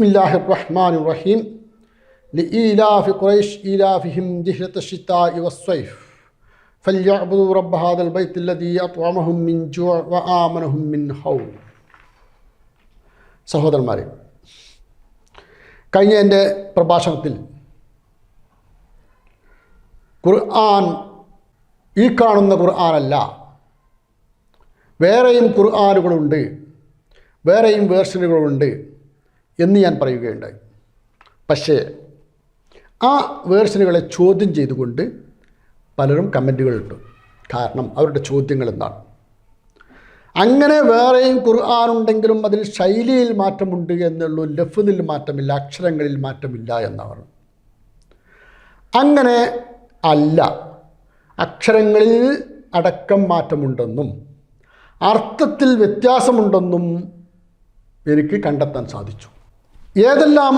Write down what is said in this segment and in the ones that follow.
ബിസ്മില്ലാഹി റഹ്മാൻ റഹീം ലഇലാഫി ഖുറൈഷ് ഇലാഫിഹിം ദിഹ്റത്ത് ഷിത്താഇ വസ്സൈഫ് ഫല്യഅബ്ദു റബ്ബ ഹാദൽ ബൈത്ത് അല്ലദീ അത്വമഹും മിൻ ജുഅ വ ആമനഹും മിൻ ഹൗ. സഹോദരന്മാരെ കഴിഞ്ഞ എന്റെ പ്രഭാഷണത്തിൽ ഖുർആൻ ഈ കാണുന്ന ഖുർആനല്ല. വേറെയും ഖുർആനുകളുണ്ട് വേറെയും വേർഷനുകളുണ്ട്. എന്ന് ഞാൻ പറയുകയുണ്ടായി. പക്ഷേ ആ വേർഷനുകളെ ചോദ്യം ചെയ്തുകൊണ്ട് പലരും കമന്റുകളുണ്ട് കാരണം അവരുടെ ചോദ്യങ്ങൾ എന്താണ്? അങ്ങനെ വേറെയും ഖുർആാനുണ്ടെങ്കിലും അതിൽ ശൈലിയിൽ മാറ്റമുണ്ട് എന്നുള്ളൂ ലഫ്ദിൽ മാറ്റമില്ല അക്ഷരങ്ങളിൽ മാറ്റമില്ല എന്നവർ അങ്ങനെ അല്ല. അക്ഷരങ്ങളിൽ അടക്കം മാറ്റമുണ്ടെന്നും അർത്ഥത്തിൽ വ്യത്യാസമുണ്ടെന്നും എനിക്ക് കണ്ടെത്താൻ സാധിച്ചു. ഏതെല്ലാം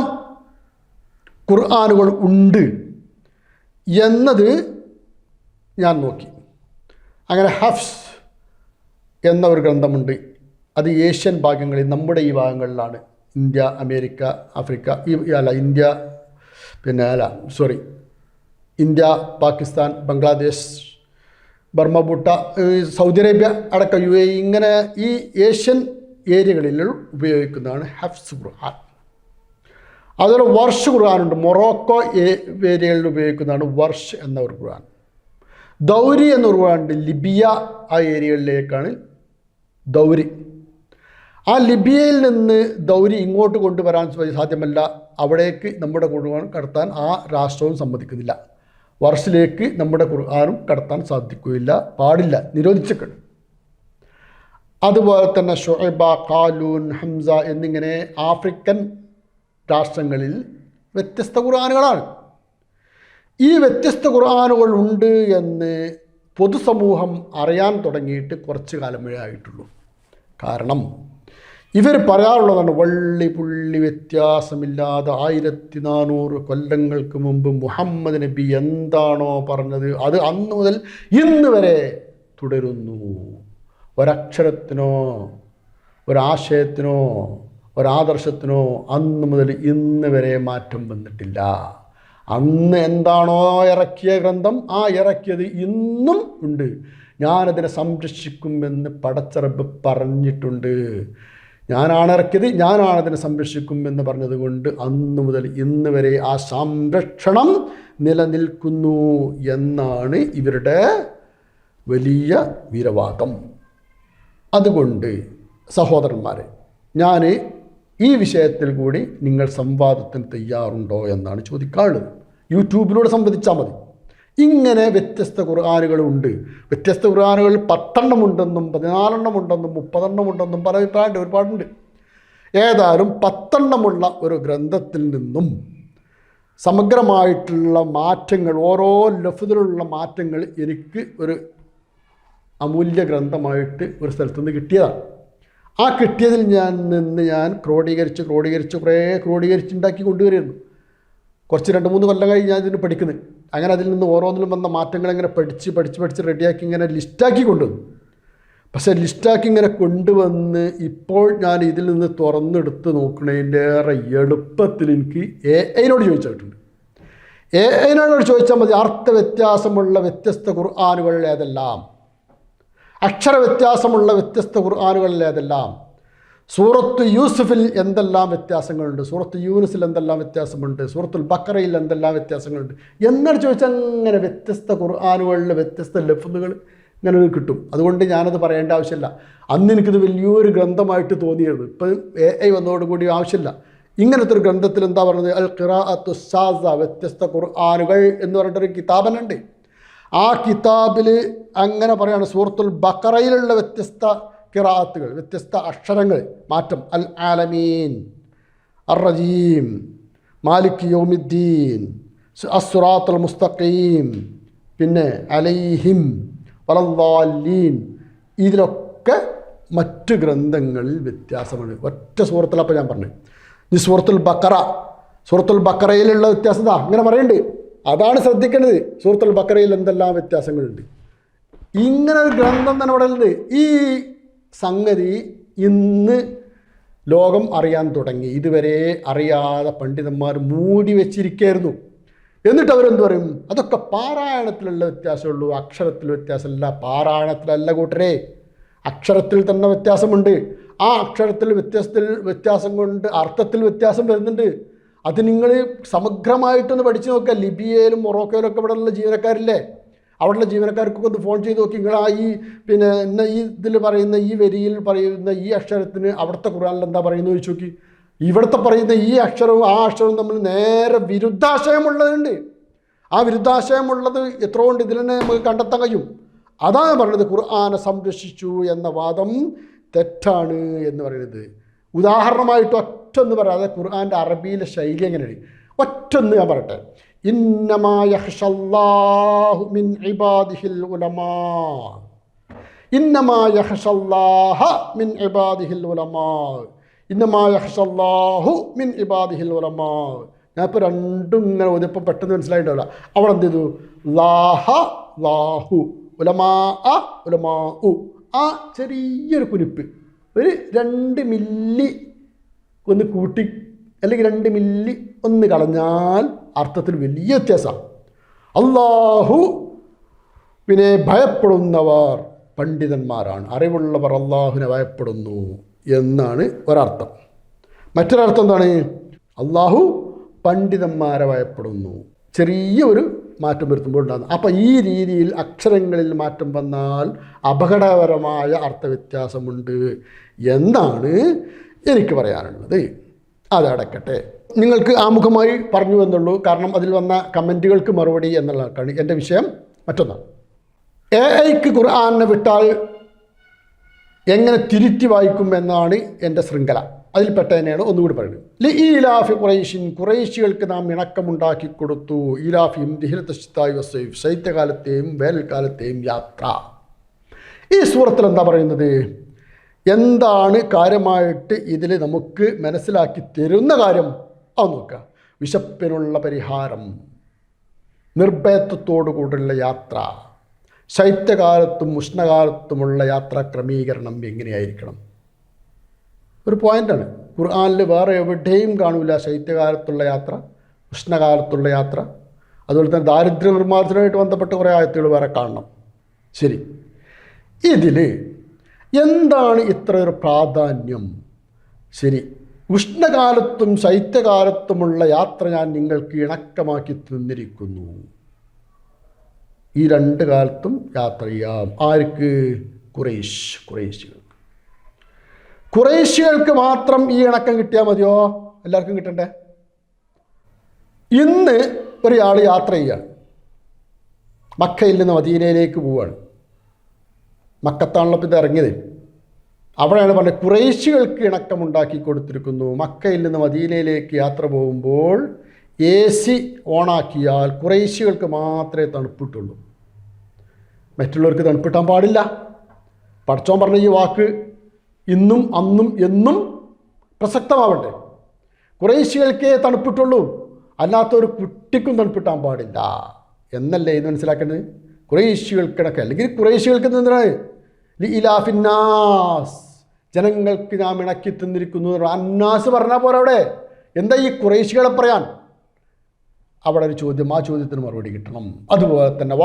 ഖുർആാനുകൾ ഉണ്ട് എന്നത് ഞാൻ നോക്കി. അങ്ങനെ ഹഫ്സ് എന്ന ഒരു ഗ്രന്ഥമുണ്ട്. അത് ഏഷ്യൻ ഭാഗങ്ങളിൽ നമ്മുടെ ഈ ഭാഗങ്ങളിലാണ്. ഇന്ത്യ അമേരിക്ക ആഫ്രിക്ക ഈ അല്ല ഇന്ത്യ പിന്നെ അല്ല സോറി ഇന്ത്യ പാകിസ്ഥാൻ ബംഗ്ലാദേശ് ബർമ്മബുട്ട സൗദി അറേബ്യ അടക്കം യു എ ഇങ്ങനെ ഈ ഏഷ്യൻ ഏരിയകളിൽ ഉപയോഗിക്കുന്നതാണ് ഹഫ്സ് ഖുർആൻ. അതുപോലെ വർഷ് ഖുർആാനുണ്ട്. മൊറോക്കോ ഏരിയകളിൽ ഉപയോഗിക്കുന്നതാണ് വർഷ് എന്ന ഒരു ഖുർആൻ. ദൗരി എന്ന ഖുർആാനുണ്ട് ലിബിയ ആ ഏരിയകളിലേക്കാണ് ദൗരി. ആ ലിബിയയിൽ നിന്ന് ദൗരി ഇങ്ങോട്ട് കൊണ്ടുവരാൻ സാധ്യമല്ല. അവിടേക്ക് നമ്മുടെ ഖുർആൻ കടത്താൻ ആ രാഷ്ട്രവും സമ്മതിക്കുന്നില്ല. വർഷിലേക്ക് നമ്മുടെ ഖുർആാനും കടത്താൻ സാധിക്കുകയില്ല. പാടില്ല. നിരോധിച്ചിട്ടുണ്ട്. അതുപോലെ തന്നെ ഷുഹൈബ കാലൂൻ ഹംസ എന്നിങ്ങനെ ആഫ്രിക്കൻ രാഷ്ട്രങ്ങളിൽ വ്യത്യസ്ത ഖുർആാനുകളാണ്. ഈ വ്യത്യസ്ത ഖുർആാനുകൾ ഉണ്ട് എന്ന് പൊതുസമൂഹം അറിയാൻ തുടങ്ങിയിട്ട് കുറച്ച് കാലമേ ആയിട്ടുള്ളൂ കാരണം ഇവർ പറയാറുള്ളതാണ് വള്ളി പുള്ളി വ്യത്യാസമില്ലാതെ ആയിരത്തി നാനൂറ് കൊല്ലങ്ങൾക്ക് മുമ്പ് മുഹമ്മദ് നബി എന്താണോ പറഞ്ഞത് അത് അന്ന് മുതൽ ഇന്ന് വരെ തുടരുന്നു. ഒരക്ഷരത്തിനോ ഒരാശയത്തിനോ ഒരാദർശത്തിനോ അന്ന് മുതൽ ഇന്ന് വരെ മാറ്റം വന്നിട്ടില്ല. അന്ന് എന്താണോ ഇറക്കിയ ഗ്രന്ഥം ആ ഇറക്കിയത് ഇന്നും ഉണ്ട്. ഞാനതിനെ സംരക്ഷിക്കുമെന്ന് പടച്ചറബ് പറഞ്ഞിട്ടുണ്ട്. ഞാനാണ് ഇറക്കിയത് ഞാനാണ് അതിനെ സംരക്ഷിക്കും പറഞ്ഞതുകൊണ്ട് അന്ന് മുതൽ ഇന്ന് വരെ ആ സംരക്ഷണം നിലനിൽക്കുന്നു എന്നാണ് ഇവരുടെ വലിയ വീരവാദം. അതുകൊണ്ട് സഹോദരന്മാരെ ഞാൻ ഈ വിഷയത്തിൽ കൂടി നിങ്ങൾ സംവാദത്തിന് തയ്യാറുണ്ടോ എന്നാണ് ചോദിക്കാറുള്ളത് യൂട്യൂബിലൂടെ സംവദിച്ചാൽ മതി. ഇങ്ങനെ വ്യത്യസ്ത ഖുർആാനുകളുണ്ട്. വ്യത്യസ്ത ഖുർആാനുകളിൽ പത്തെണ്ണം ഉണ്ടെന്നും പതിനാലെണ്ണം ഉണ്ടെന്നും മുപ്പതെണ്ണം ഉണ്ടെന്നും പല അഭിപ്രായമുണ്ട് ഒരുപാടുണ്ട്. ഏതായാലും പത്തെണ്ണമുള്ള ഒരു ഗ്രന്ഥത്തിൽ നിന്നും സമഗ്രമായിട്ടുള്ള മാറ്റങ്ങൾ ഓരോ ലഫ്തിലുള്ള മാറ്റങ്ങൾ എനിക്ക് ഒരു അമൂല്യ ഗ്രന്ഥമായിട്ട് ഒരു സ്ഥലത്തുനിന്ന് കിട്ടിയതാണ്. ആ കിട്ടിയതിൽ ഞാൻ നിന്ന് ഞാൻ ക്രോഡീകരിച്ച് ക്രോഡീകരിച്ച് കുറേ ക്രോഡീകരിച്ചുണ്ടാക്കി കൊണ്ടുവരുന്നു. കുറച്ച് രണ്ട് മൂന്ന് കൊല്ലം കഴിഞ്ഞ് ഞാൻ ഇതിന് പഠിക്കുന്നത് അങ്ങനെ അതിൽ നിന്ന് ഓരോന്നിലും വന്ന മാറ്റങ്ങൾ ഇങ്ങനെ പഠിച്ച് പഠിച്ച് പഠിച്ച് റെഡിയാക്കി ഇങ്ങനെ ലിസ്റ്റാക്കി കൊണ്ടുവന്നു. പക്ഷേ ലിസ്റ്റാക്കി ഇങ്ങനെ കൊണ്ടുവന്ന് ഇപ്പോൾ ഞാൻ ഇതിൽ നിന്ന് തുറന്നെടുത്ത് നോക്കണതിന്റെ ഏറെ എളുപ്പത്തിൽ എനിക്ക് എ ഐനോട് ചോദിച്ചിട്ടുണ്ട്. എ ഐനോട് ചോദിച്ചാൽ മതി. അർത്ഥ വ്യത്യാസമുള്ള വ്യത്യസ്ത ഖുർആാനുകൾ ഏതെല്ലാം? അക്ഷര വ്യത്യാസമുള്ള വ്യത്യസ്ത ഖുർആാനുകളിലേതെല്ലാം സൂറത്ത് യൂസുഫിൽ എന്തെല്ലാം വ്യത്യാസങ്ങളുണ്ട്? സൂറത്ത് യൂനുസിൽ എന്തെല്ലാം വ്യത്യാസമുണ്ട്? സൂറത്തുൽ ബക്കറയിൽ എന്തെല്ലാം വ്യത്യാസങ്ങളുണ്ട്? എന്നൊരു ചോദിച്ചാൽ അങ്ങനെ വ്യത്യസ്ത ഖുർആാനുകളിൽ വ്യത്യസ്ത ലഫ്ലുകൾ ഇങ്ങനെ ഒരു കിട്ടും. അതുകൊണ്ട് ഞാനത് പറയേണ്ട ആവശ്യമില്ല. അന്ന് എനിക്കിത് വലിയൊരു ഗ്രന്ഥമായിട്ട് തോന്നിയത്. ഇപ്പം എ ഐ വന്നതോടുകൂടി ആവശ്യമില്ല. ഇങ്ങനത്തെ ഒരു ഗ്രന്ഥത്തിൽ എന്താ പറയുന്നത് അൽ ഖിറാഅത്തു സാസ വ്യത്യസ്ത ഖുർആാനുകൾ എന്ന് പറഞ്ഞിട്ടൊരു കിതാബനുണ്ട് ആ കിതാബിൽ അങ്ങനെ പറയുകയാണ് സൂറത്തുൽ ബക്കറയിലുള്ള വ്യത്യസ്ത കിറാത്തുകൾ വ്യത്യസ്ത അക്ഷരങ്ങൾ. മാറ്റം. അൽ ആലമീൻ അർ റജീം മാലിക് യോമിദ്ദീൻ അസുറാത്തുൽ മുസ്തഖീം പിന്നെ അലൈഹിം വലല്ലാലീൻ ഇതിലൊക്കെ മറ്റ് ഗ്രന്ഥങ്ങളിൽ വ്യത്യാസമാണ് ഒറ്റ സൂറത്തിലപ്പോൾ ഞാൻ പറഞ്ഞു. ഈ സൂറത്തുൽ ബക്കറ സൂറത്തുൽ ബക്കറയിലുള്ള വ്യത്യാസം ഇതാ. അങ്ങനെ പറയുന്നുണ്ട് അതാണ് ശ്രദ്ധിക്കേണ്ടത്. സൂറത്തുൽ ബക്കറയിൽ എന്തെല്ലാം വ്യത്യാസങ്ങളുണ്ട്. ഇങ്ങനെ ഒരു ഗ്രന്ഥം തന്നെ ഉണ്ട് ഈ സംഗതി ഇന്ന് ലോകം അറിയാൻ തുടങ്ങി. ഇതുവരെ അറിയാതെ പണ്ഡിതന്മാർ മൂടി വെച്ചിരിക്കായിരുന്നു. എന്നിട്ട് അവരെന്ത് പറയും? അതൊക്കെ പാരായണത്തിലുള്ള വ്യത്യാസമുള്ളൂ. അക്ഷരത്തിൽ വ്യത്യാസമല്ല. പാരായണത്തിലല്ല കൂട്ടരെ. അക്ഷരത്തിൽ തന്നെ വ്യത്യാസമുണ്ട്. ആ അക്ഷരത്തിൽ വ്യത്യാസത്തിൽ വ്യത്യാസം കൊണ്ട് അർത്ഥത്തിൽ വ്യത്യാസം വരുന്നുണ്ട്. അത് നിങ്ങൾ സമഗ്രമായിട്ടൊന്ന് പഠിച്ചു നോക്കുക. ലിബിയയിലും മൊറോക്കോയിലും ഒക്കെ ഇവിടെയുള്ള ജീവനക്കാരില്ലേ? അവിടെയുള്ള ജീവനക്കാർക്കൊക്കെ ഒന്ന് ഫോൺ ചെയ്ത് നോക്കി. നിങ്ങൾ ആ ഈ പിന്നെ ഇന്ന ഈ ഇതിൽ പറയുന്ന ഈ വരിയിൽ പറയുന്ന ഈ അക്ഷരത്തിന് അവിടുത്തെ ഖുറാനിൽ എന്താ പറയുന്നത് ചോദിച്ചു നോക്കി. ഇവിടുത്തെ പറയുന്ന ഈ അക്ഷരവും ആ അക്ഷരവും തമ്മിൽ നേരെ വിരുദ്ധാശയമുള്ളതുണ്ട് ആ വിരുദ്ധാശയമുള്ളത് എത്ര കൊണ്ട് ഇതിൽ തന്നെ നമുക്ക് കണ്ടെത്താൻ കഴിയും. അതാണ് പറയുന്നത് ഖുർആാനെ സംരക്ഷിച്ചു എന്ന വാദം തെറ്റാണ് എന്ന് പറയുന്നത്. ഉദാഹരണമായിട്ട് ഒറ്റ ഒന്ന് പറയാതെ ഖുർആാന്റെ അറബിയിലെ ശൈലി എങ്ങനെയാണ് ഒറ്റൊന്ന് ഞാൻ പറയട്ടെ. ഞാനിപ്പോൾ രണ്ടും ഇങ്ങനെ ഓതിയപ്പോൾ പെട്ടെന്ന് മനസ്സിലായിട്ടുണ്ടാവില്ല. അവിടെ എന്ത് ചെയ്തു? ലാഹ ലാഹു ഉലമാ അ ഉലമാ ഉ ആ ചെറിയൊരു കുനിപ്പ് ഒരു രണ്ട് മില്ലി ഒന്ന് കൂട്ടി അല്ലെങ്കിൽ രണ്ട് മില്ലി ഒന്ന് കളഞ്ഞാൽ അർത്ഥത്തിൽ വലിയ വ്യത്യാസമാണ്. അള്ളാഹു പിന്നെ ഭയപ്പെടുന്നവർ പണ്ഡിതന്മാരാണ്. അറിവുള്ളവർ അള്ളാഹുവിനെ ഭയപ്പെടുന്നു എന്നാണ് ഒരർത്ഥം. മറ്റൊരർത്ഥം എന്താണ്? അള്ളാഹു പണ്ഡിതന്മാരെ ഭയപ്പെടുന്നു. ചെറിയ ഒരു മാറ്റം വരുത്തുമ്പോൾ ഉണ്ടാകുന്നു അപ്പോൾ ഈ രീതിയിൽ അക്ഷരങ്ങളിൽ മാറ്റം വന്നാൽ അപകടകരമായ അർത്ഥവ്യത്യാസമുണ്ട്. എന്നാണ് എനിക്ക് പറയാനുള്ളത്. അതടക്കട്ടെ നിങ്ങൾക്ക് ആമുഖമായി പറഞ്ഞു എന്നുള്ളൂ. കാരണം അതിൽ വന്ന കമന്റുകൾക്ക് മറുപടി എന്നുള്ളതാണ് എന്റെ വിഷയം. മറ്റൊന്നാണ് എ ഐക്ക് ഖുർആാനെ വിട്ടാൽ എങ്ങനെ തിരുത്തി വായിക്കും എന്നാണ് എന്റെ ശൃംഖല. അതിൽപ്പെട്ട തന്നെയാണ് ഒന്നുകൂടി പറയുന്നത്. ലി ഈലാഫി കുറേഷ്യൻ കുറേശ്യകൾക്ക് നാം ഇണക്കമുണ്ടാക്കി കൊടുത്തു. ഈലാഫിയും ദിഹിലത്തശ്തായി വസൈഫ് ശൈത്യകാലത്തെയും വേനൽക്കാലത്തെയും യാത്ര. ഈ സൂറത്തിൽ എന്താ പറയുന്നത്? എന്താണ് കാര്യമായിട്ട് ഇതിൽ നമുക്ക് മനസ്സിലാക്കി തരുന്ന കാര്യം? അത് നോക്കുക. വിശപ്പിനുള്ള പരിഹാരം. നിർഭയത്വത്തോടു കൂടിയുള്ള യാത്ര. ശൈത്യകാലത്തും ഉഷ്ണകാലത്തുമുള്ള യാത്രാ ക്രമീകരണം എങ്ങനെയായിരിക്കണം? ഒരു പോയിന്റാണ് ഖുർആാനിൽ വേറെ എവിടെയും കാണൂല ശൈത്യകാലത്തുള്ള യാത്ര ഉഷ്ണകാലത്തുള്ള യാത്ര. അതുപോലെ തന്നെ ദാരിദ്ര്യ നിർമ്മാർജനമായിട്ട് ബന്ധപ്പെട്ട് കുറേ ആയത്തുകൾ വേറെ കാണണം. ശരി. ഇതിൽ എന്താണ് ഇത്രയൊരു പ്രാധാന്യം? ശരി ഉഷ്ണകാലത്തും ശൈത്യകാലത്തുമുള്ള യാത്ര ഞാൻ നിങ്ങൾക്ക് ഇണക്കമാക്കി തന്നിരിക്കുന്നു. ഈ രണ്ട് കാലത്തും യാത്ര ചെയ്യാം. ആർക്ക്? കുറേശ് കുറേശികൾക്ക് കുറേശികൾക്ക് മാത്രം ഈ ഇണക്കം കിട്ടിയാൽ മതിയോ? എല്ലാവർക്കും കിട്ടണ്ടേ? ഇന്ന് ഒരാൾ യാത്ര ചെയ്യുകയാണ് മക്കയിൽ നിന്ന് മദീനയിലേക്ക് പോവുകയാണ് മക്കത്താണല്ലോ ഇത് ഇറങ്ങിയത്. അവിടെയാണ് പറഞ്ഞത് കുറേശികൾക്ക് ഇണക്കമുണ്ടാക്കി കൊടുത്തിരിക്കുന്നു. മക്കയിൽ നിന്ന് മദീനയിലേക്ക് യാത്ര പോകുമ്പോൾ എ സി ഓണാക്കിയാൽ കുറേശികൾക്ക് മാത്രമേ തണുപ്പിട്ടുള്ളൂ. മറ്റുള്ളവർക്ക് തണുപ്പിട്ടാൻ പാടില്ല. പഠിച്ചോൻ പറഞ്ഞ ഈ വാക്ക് ഇന്നും അന്നും എന്നും പ്രസക്തമാവട്ടെ. കുറേശികൾക്കേ തണുപ്പിട്ടുള്ളൂ. അല്ലാത്ത ഒരു കുട്ടിക്കും തണുപ്പിട്ടാൻ പാടില്ല. എന്നല്ലേ ഇത് മനസ്സിലാക്കേണ്ടത്? കുറേശികൾക്കിടക്ക് അല്ലെങ്കിൽ കുറേശികൾക്ക് എന്തിനാണ്? ഇലാഫിന്നാസ് ജനങ്ങൾക്ക് നാം ഇണക്കി തന്നിരിക്കുന്നു അന്നാസ് പറഞ്ഞാൽ പോരാ അവിടെ. എന്താ ഈ കുറേശികളെ പറയാൻ? അവിടെ ഒരു ചോദ്യം ആ ചോദ്യത്തിന് മറുപടി കിട്ടണം. അതുപോലെ തന്നെ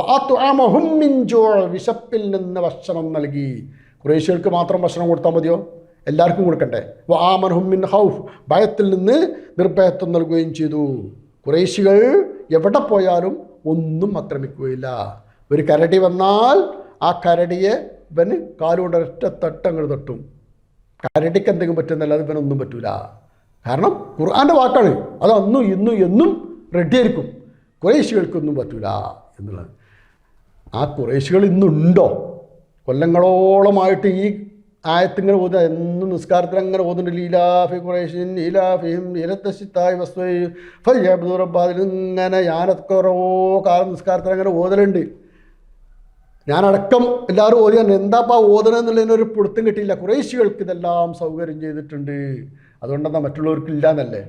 വിശപ്പിൽ നിന്ന് ഭക്ഷണം നൽകി. കുറേശികൾക്ക് മാത്രം ഭക്ഷണം കൊടുത്താൽ മതിയോ? എല്ലാവർക്കും കൊടുക്കണ്ടേ? വാമൻഹും മിൻ ഹൗഫ് ഭയത്തിൽ നിന്ന് നിർഭയത്വം നൽകുകയും ചെയ്തു. കുറേശികൾ എവിടെ പോയാലും ഒന്നും ആക്രമിക്കുകയില്ല ഒരു കരടി വന്നാൽ ആ കരടിയെ ഇവന് കാലുകൊണ്ട് ഒരൊറ്റ തട്ടങ്ങൾ തട്ടും. കരടിക്ക് എന്തെങ്കിലും പറ്റുന്നല്ലാതെ ഇവനൊന്നും പറ്റൂല. കാരണം ഖുർആാന്റെ വാക്കാണ്. അത് അന്നും ഇന്നും എന്നും റെഡിയായിരിക്കും. കുറേശികൾക്കൊന്നും പറ്റൂല എന്നുള്ളത്. ആ കുറേശികൾ ഇന്നുണ്ടോ? കൊല്ലങ്ങളോളമായിട്ട് ഈ ആയത്തിങ്ങനെ ഓതുക. എന്നും നിസ്കാരത്തിൽ അങ്ങനെ ഓതുന്നുണ്ട്. ലീലാഫി കുറേഷ്യൻ ലീലാഫിയും ഇരത്തശിത്തായി വസ്തുറബാദിൽ ഇങ്ങനെ ഞാനൊക്കെ ഓരോ കാലം നിസ്കാരത്തിൽ അങ്ങനെ ഓതലുണ്ട്. ഞാനടക്കം എല്ലാവരും ഓതിയാണ് എന്താപ്പാ ഓതണം എന്നുള്ളതിനൊരു പിടുത്തം കിട്ടിയില്ല. കുറേശികൾക്ക് ഇതെല്ലാം സൗകര്യം ചെയ്തിട്ടുണ്ട്. അതുകൊണ്ടെന്താ മറ്റുള്ളവർക്ക് ഇല്ല എന്നല്ലേ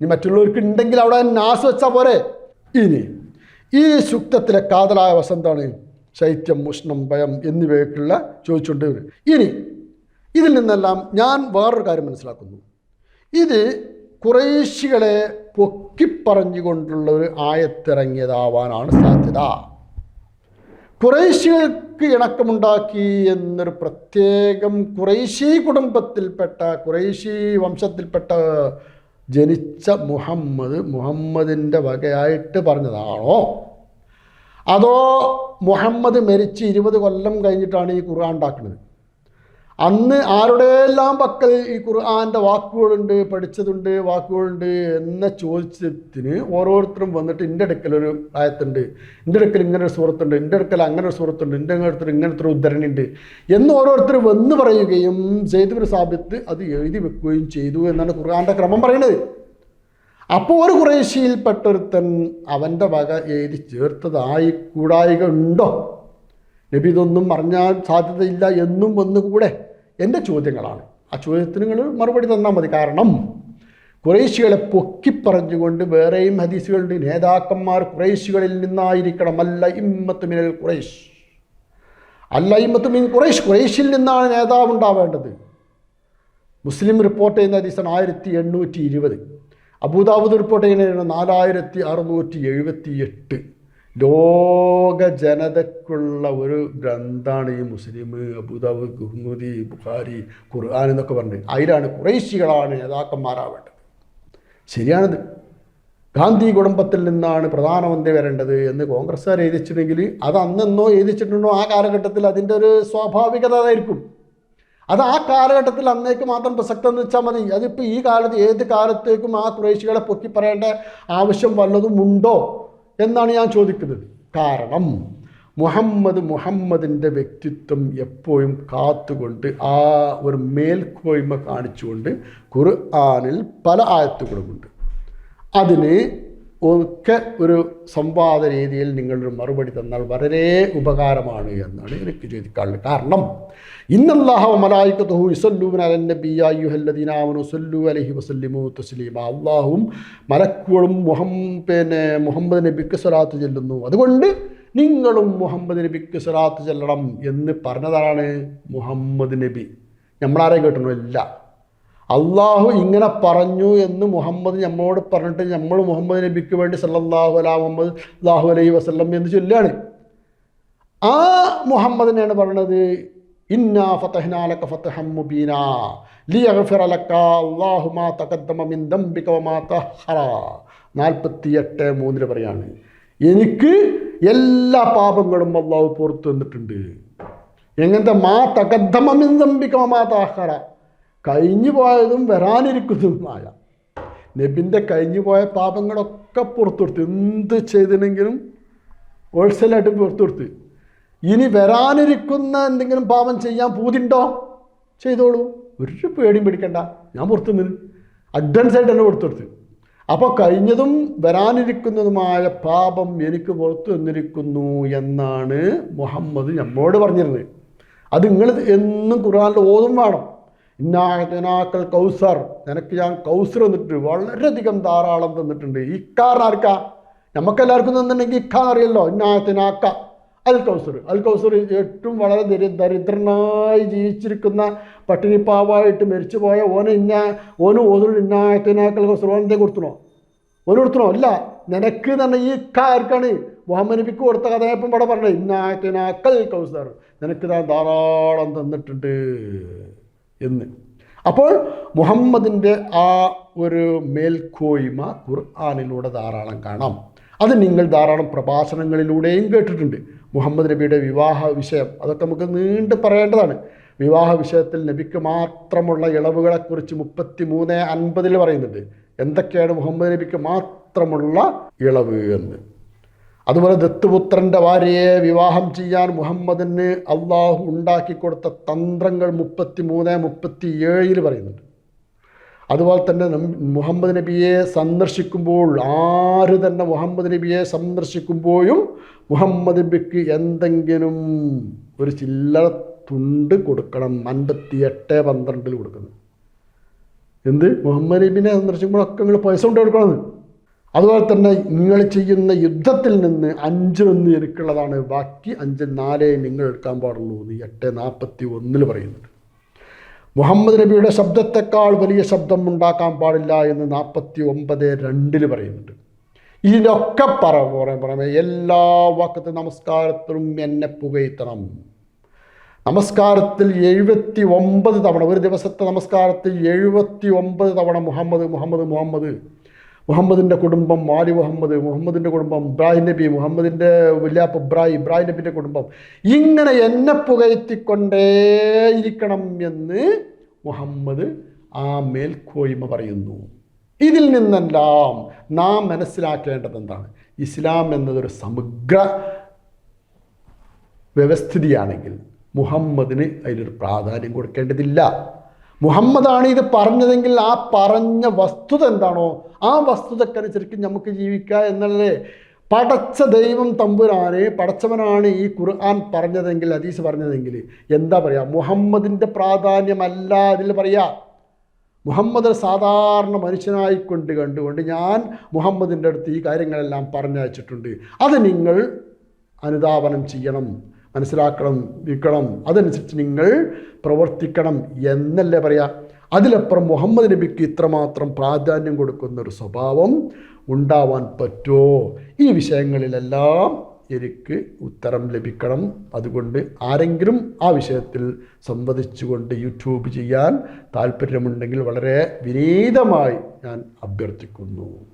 ഇനി മറ്റുള്ളവർക്ക് ഉണ്ടെങ്കിൽ അവിടെ നാസ് വെച്ചാൽ പോരെ? ഇനി ഈ സുക്തത്തിലെ കാതലായ വസന്താണ് ശൈത്യം ഉഷ്ണം ഭയം എന്നിവയൊക്കെയുള്ള ചോദിച്ചുകൊണ്ട്. ഇനി ഇതിൽ നിന്നെല്ലാം ഞാൻ വേറൊരു കാര്യം മനസ്സിലാക്കുന്നു. ഇത് കുറേശികളെ പൊക്കിപ്പറഞ്ഞുകൊണ്ടുള്ള ഒരു ആയത്തിറങ്ങിയതാവാനാണ് സാധ്യത. കുറേശ്യകൾക്ക് ഇണക്കമുണ്ടാക്കി എന്നൊരു പ്രത്യേകം കുറേശി കുടുംബത്തിൽപ്പെട്ട കുറേശി വംശത്തിൽപ്പെട്ട ജനിച്ച മുഹമ്മദ് മുഹമ്മദിന്റെ വകയായിട്ട് പറഞ്ഞതാണോ? അതോ മുഹമ്മദ് മരിച്ച് ഇരുപത് കൊല്ലം കഴിഞ്ഞിട്ടാണ് ഈ ഖുർആൻ ഉണ്ടാക്കുന്നത്? അന്ന് ആരുടെയെല്ലാം പക്കൽ ഈ ഖുർആാന്റെ വാക്കുകളുണ്ട് പഠിച്ചതുണ്ട് വാക്കുകളുണ്ട് എന്ന ചോദിച്ചതിന് ഓരോരുത്തരും വന്നിട്ട് എന്റെ അടുക്കൽ ഒരു ആയത്തുണ്ട്. എന്റെ അടുക്കൽ ഇങ്ങനെ ഒരു സുഹൃത്തുണ്ട് എന്റെ അടുക്കൽ അങ്ങനെ ഒരു സുഹൃത്തുണ്ട് എന്റെ അടുത്ത് ഇങ്ങനത്തെ ഒരു ഉദ്ധരണിയുണ്ട് എന്ന് ഓരോരുത്തർ വന്ന് പറയുകയും സെയ്ദുബിൻ സാബിത്ത് അത് എഴുതി വെക്കുകയും ചെയ്തു എന്നാണ് ഖുർആാന്റെ ക്രമം പറയുന്നത്. അപ്പോൾ ഒരു കുറേശ്യയിൽപ്പെട്ടൊരുത്തൻ അവന്റെ വക എഴുതി ചേർത്തതായി കൂടായിക ഉണ്ടോ? നബി ഇതൊന്നും അറിഞ്ഞാൽ സാധ്യതയില്ല എന്നും വന്നുകൂടെ എന്റെ ചോദ്യങ്ങളാണ്. ആ ചോദ്യത്തിന് നിങ്ങൾ മറുപടി തന്നാൽ മതി. കാരണം കുറേശികളെ പൊക്കിപ്പറഞ്ഞുകൊണ്ട് വേറെയും ഹദീസുകളുടെ നേതാക്കന്മാർ കുറേശികളിൽ നിന്നായിരിക്കണം. അല്ല ഇമ്മത്ത് മിനൽ കുറേശ് അല്ല ഇമ്മത്ത് മിൻ കുറേശ് കുറേശിൽ നിന്നാണ് നേതാവ് ഉണ്ടാവേണ്ടത്. മുസ്ലിം റിപ്പോർട്ട് ചെയ്യുന്ന ഹദീസാണ് ആയിരത്തി എണ്ണൂറ്റി ഇരുപത് അബൂദാബുദ് റിപ്പോർട്ട് ചെയ്യുന്ന നാലായിരത്തി അറുന്നൂറ്റി എഴുപത്തി എട്ട് ലോക ജനതക്കുള്ള ഒരു ഗ്രന്ഥാണ് ഈ മുസ്ലിം അബുദാബ് ഗുഹ്മുദി ബുഖാരി ഖുർആൻ എന്നൊക്കെ പറഞ്ഞത് അതിലാണ് കുറേശികളാണ് നേതാക്കന്മാരാവേണ്ടത്. ശരിയാണത് ഗാന്ധി കുടുംബത്തിൽ നിന്നാണ് പ്രധാനമന്ത്രി വരേണ്ടത് എന്ന് കോൺഗ്രസ്സുകാർ എഴുതിച്ചിട്ടുണ്ടെങ്കിൽ അത് അന്നെന്നോ എഴുതിച്ചിട്ടുണ്ടോ ആ കാലഘട്ടത്തിൽ അതിന്റെ ഒരു സ്വാഭാവികത അതായിരിക്കും. അത് ആ കാലഘട്ടത്തിൽ അന്നേക്ക് മാത്രം പ്രസക്തം എന്ന് വെച്ചാൽ മതി. അതിപ്പോൾ ഈ കാലത്ത് ഏത് കാലത്തേക്കും ആ കുറേശികളെ പൊക്കി പറയേണ്ട ആവശ്യം വല്ലതും ഉണ്ടോ? എന്നാണ് ഞാൻ ചോദിക്കുന്നത്. കാരണം മുഹമ്മദ് മുഹമ്മദിന്റെ വ്യക്തിത്വം എപ്പോഴും കാത്തുകൊണ്ട് ആ ഒരു മേൽക്കോയ്മ കാണിച്ചുകൊണ്ട് ഖുർആാനിൽ പല ആയത്തുകളുമുണ്ട്. അതിന് ഒക്കെ ഒരു സംവാദ രീതിയിൽ നിങ്ങളൊരു മറുപടി തന്നാൽ വളരെ ഉപകാരമാണ് എന്നാണ് എനിക്ക് ചോദിക്കാനുള്ളത്. കാരണം ഇന്നല്ലാഹ മലായിക്കത്തുഹു ഇസല്ലൂൻ അലന്നബിയായുഹല്ലദീനാമനു സല്ലു അലഹി വസല്ലിമു തസ്ലീമ. അള്ളാഹും മലക്കുകളും മുഹം പിന്നെ മുഹമ്മദ് നബിക്ക് സ്വലാത്ത് ചെല്ലുന്നു. അതുകൊണ്ട് നിങ്ങളും മുഹമ്മദ് നബിക്ക് സ്വലാത്ത് ചെല്ലണം എന്ന് പറഞ്ഞതാണ് മുഹമ്മദ് നബി. നമ്മളാരെ കേട്ടണോ ഇല്ല. അള്ളാഹു ഇങ്ങനെ പറഞ്ഞു എന്ന് മുഹമ്മദ് നമ്മോട് പറഞ്ഞിട്ട് നമ്മൾ മുഹമ്മദ് നബിക്ക് വേണ്ടി സല്ലാഹു അലാ മുഹമ്മദ് അള്ളാഹു അലൈഹി വസ്ലം എന്ന് ചൊല്ലുകയാണ്. ആ മുഹമ്മദിനെയാണ് പറയുന്നത് ഇന്നാ ഫതഹ്നാലക അല്ലാഹു മാ തഖദ്ദമ മിൻ ദംബിക വമാ തഹറ 48 മൂന്നിൽ പറയാണ്. എനിക്ക് എല്ലാ പാപങ്ങളും അള്ളാഹു പുറത്തു തന്നിട്ടുണ്ട്. എങ്ങനത്തെ മാ തകദ്ധമിന്ദംബിക്കമാ മിൻ ദംബിക വമാ തഹറ കഴിഞ്ഞു പോയതും വരാനിരിക്കുന്നതുമായ നബിന്റെ കഴിഞ്ഞു പോയ പാപങ്ങളൊക്കെ പുറത്തു കൊടുത്തു എന്ത് ചെയ്തിനെങ്കിലും ഹോൾസെയിലായിട്ട് പുറത്തു കൊടുത്ത് ഇനി വരാനിരിക്കുന്ന എന്തെങ്കിലും പാപം ചെയ്യാൻ പൂതിണ്ടോ ചെയ്തോളൂ. ഒരു പേടിയും പിടിക്കണ്ട. ഞാൻ പുറത്തു നിന്ന് അഡ്വാൻസ് ആയിട്ട് തന്നെ പുറത്തു കൊടുത്ത്. അപ്പോൾ കഴിഞ്ഞതും വരാനിരിക്കുന്നതുമായ പാപം എനിക്ക് പുറത്തു വന്നിരിക്കുന്നു എന്നാണ് മുഹമ്മദ് നമ്മോട് പറഞ്ഞിരുന്നത്. അത് നിങ്ങൾ എന്നും ഖുർആാനിൽ ഓതും വേണം. ഇന്നാക്കൽ കൗസർ. നിനക്ക് ഞാൻ കൗസർ തന്നിട്ടുണ്ട്. വളരെയധികം ധാരാളം തന്നിട്ടുണ്ട്. ഇക്കാറിന് ആർക്കാ? നമുക്കെല്ലാവർക്കും തന്നിട്ടുണ്ടെങ്കിൽ ഇക്കാന്ന് അറിയല്ലോ. ഇന്നാഹത്തിനാക്ക അൽ കൗസർ. അൽ കൗസർ ഏറ്റവും വളരെ ദരി ദരിദ്രനായി ജീവിച്ചിരിക്കുന്ന പട്ടിണിപ്പാവായിട്ട് മരിച്ചു പോയ ഓന ഇന്ന ഓന് ഓതൊരു ഇന്നായത്തിനാക്കൽ കൗസർ ഓനെന്തേ കൊടുത്തണോ? ഓന് കൊടുത്തണോ? അല്ല. നിനക്ക് തന്നെ ഈ ഇക്ക ആർക്കാണ്? മുഹമ്മദ് നബിക്ക് കൊടുത്ത കഥയപ്പം ഇവിടെ പറഞ്ഞത് ഇന്നായത്തിനാക്കൽ കൗസർ. നിനക്ക് താൻ ധാരാളം തന്നിട്ടുണ്ട്. എന്ന്. അപ്പോൾ മുഹമ്മദിന്റെ ആ ഒരു മേൽക്കോയ്മ ഖുർആാനിലൂടെ ധാരാളം കാണാം. അത് നിങ്ങൾ ധാരാളം പ്രഭാഷണങ്ങളിലൂടെയും കേട്ടിട്ടുണ്ട്. മുഹമ്മദ് നബിയുടെ വിവാഹ വിഷയം. അതൊക്കെ നമുക്ക് നീണ്ടു പറയേണ്ടതാണ്. വിവാഹ വിഷയത്തിൽ നബിക്ക് മാത്രമുള്ള ഇളവുകളെക്കുറിച്ച് മുപ്പത്തി മൂന്ന് അൻപതിൽ പറയുന്നുണ്ട്. എന്തൊക്കെയാണ് മുഹമ്മദ് നബിക്ക് മാത്രമുള്ള ഇളവ് എന്ന്? അതുപോലെ ദത്തുപുത്രന്റെ ഭാര്യയെ വിവാഹം ചെയ്യാൻ മുഹമ്മദിന് അള്ളാഹു ഉണ്ടാക്കി കൊടുത്ത തന്ത്രങ്ങൾ മുപ്പത്തി മൂന്ന് മുപ്പത്തി ഏഴിൽ പറയുന്നുണ്ട്. അതുപോലെ തന്നെ മുഹമ്മദ് നബിയെ സന്ദർശിക്കുമ്പോൾ ആര് തന്നെ മുഹമ്മദ് നബിയെ സന്ദർശിക്കുമ്പോഴും മുഹമ്മദ് നബിക്ക് എന്തെങ്കിലും ഒരു ചില്ലറ തുണ്ട് കൊടുക്കണം അൻപത്തി എട്ട് പന്ത്രണ്ടിൽ കൊടുക്കുന്നു. എന്ത്? മുഹമ്മദ് നബിനെ സന്ദർശിക്കുമ്പോഴൊക്കെ നിങ്ങൾ പൈസ കൊണ്ട് കൊടുക്കണമെന്ന് അതുപോലെ തന്നെ നിങ്ങൾ ചെയ്യുന്ന യുദ്ധത്തിൽ നിന്ന് അഞ്ചൊന്ന് എനിക്കുള്ളതാണ്. ബാക്കി അഞ്ച് നാലേ നിങ്ങൾ എടുക്കാൻ പാടുള്ളൂ എന്ന് എട്ട് നാൽപ്പത്തി ഒന്നിൽ പറയുന്നുണ്ട്. മുഹമ്മദ് നബിയുടെ ശബ്ദത്തെക്കാൾ വലിയ ശബ്ദം ഉണ്ടാക്കാൻ പാടില്ല എന്ന് നാൽപ്പത്തി ഒമ്പത് രണ്ടിൽ പറയുന്നുണ്ട്. ഇതിനൊക്കെ പറ പറയാം എല്ലാ വാക്കത്തെ നമസ്കാരത്തിലും എന്നെ പുകയത്തണം നമസ്കാരത്തിൽ എഴുപത്തി ഒമ്പത് തവണ ഒരു ദിവസത്തെ നമസ്കാരത്തിൽ എഴുപത്തി ഒമ്പത് തവണ മുഹമ്മദ് മുഹമ്മദ് മുഹമ്മദ്. മുഹമ്മദിന്റെ കുടുംബം മാലി മുഹമ്മദ് മുഹമ്മദിന്റെ കുടുംബം ഇബ്രാഹിം നബി മുഹമ്മദിന്റെ വല്യാപ്പ ഇബ്രാഹിം ഇബ്രാഹിം നബിന്റെ കുടുംബം. ഇങ്ങനെ എന്നെ പുകയറ്റിക്കൊണ്ടേയിരിക്കണം എന്ന് മുഹമ്മദ് ആ മേൽക്കോയ്മ പറയുന്നു. ഇതിൽ നിന്നെല്ലാം നാം മനസ്സിലാക്കേണ്ടത് എന്താണ്? ഇസ്ലാം എന്നതൊരു സമഗ്ര വ്യവസ്ഥിതിയാണെങ്കിൽ മുഹമ്മദിന് അതിലൊരു പ്രാധാന്യം കൊടുക്കേണ്ടതില്ല. മുഹമ്മദാണ് ഇത് പറഞ്ഞതെങ്കിൽ ആ പറഞ്ഞ വസ്തുത എന്താണോ ആ വസ്തുതക്കനുസരിച്ച് നമുക്ക് ജീവിക്കുക എന്നല്ലേ? പടച്ച ദൈവം തമ്പുരാനെ പടച്ചവനാണ് ഈ ഖുർആൻ പറഞ്ഞതെങ്കിൽ ഹദീസ് പറഞ്ഞതെങ്കിൽ എന്താ പറയുക മുഹമ്മദിന്റെ പ്രാധാന്യമല്ല അതിൽ പറയുക മുഹമ്മദ് സാധാരണ മനുഷ്യനായിക്കൊണ്ട് കണ്ടുകൊണ്ട് ഞാൻ മുഹമ്മദിന്റെ അടുത്ത് ഈ കാര്യങ്ങളെല്ലാം പറഞ്ഞയച്ചിട്ടുണ്ട്. അത് നിങ്ങൾ അനുധാവനം ചെയ്യണം. മനസ്സിലാക്കണം വിൽക്കണം. അതനുസരിച്ച് നിങ്ങൾ പ്രവർത്തിക്കണം എന്നല്ലേ പറയാ? അതിലപ്പുറം മുഹമ്മദ് നബിക്ക് ഇത്രമാത്രം പ്രാധാന്യം കൊടുക്കുന്ന ഒരു സ്വഭാവം ഉണ്ടാവാൻ പറ്റുമോ ഈ വിഷയങ്ങളിലെല്ലാം എനിക്ക് ഉത്തരം ലഭിക്കണം. അതുകൊണ്ട് ആരെങ്കിലും ആ വിഷയത്തിൽ സംവദിച്ചുകൊണ്ട് യൂട്യൂബ് ചെയ്യാൻ താല്പര്യമുണ്ടെങ്കിൽ വളരെ വിനീതമായി ഞാൻ അഭ്യർത്ഥിക്കുന്നു.